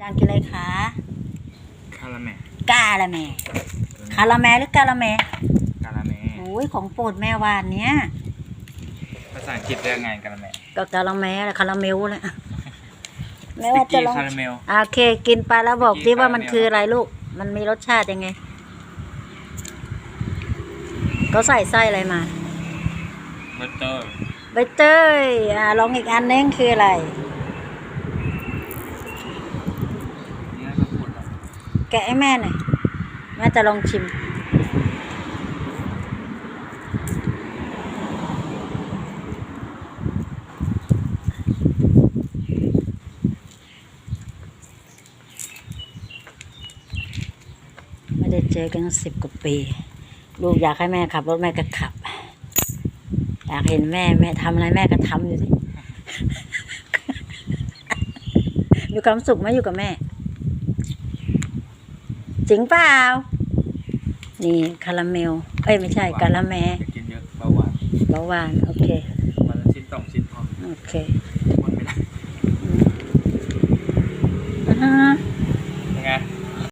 จานกินอะไรคะคาราเมลกาละแม่คาราแมหรือกาละแมคาราเมลโอ้ยของโปรดแม่วานเนี้ยภาษาอังกฤษเรียกไงคาราเมลก็กาละแมแหละคาราเมลแหละสแม่ติว่ากจะกี้ลองคาราเมลอะโอเค กินไปแล้วบอกสติดิกกี้ว่ามันคาราเมลคืออะไรลูก มันมีรสชาติยังไงเขาใส่ไส้อะไรมาบัตเตอร์ใบเตยอ่าลองอีกอันนึงคืออะไร นี่น่าจะพูดอะ แกะให้แม่หน่อยแม่จะลองชิม ไม่ได้เจอกันสิบกว่าปี ลูกอยากให้แม่ขับรถแม่ก็ขับ อยากเห็นแม่แม่ทำอะไรแม่ก็ทำอยู่สิมีความสุขไหมอยู่กับแม่ จริงเปล่า นี่คาราเมล เอ้ยไม่ใช่กาละแมอย่ากินเยอะเบาหวานเบาหวานโอเค วันละชิ้นสองชิ้นพอ โอเค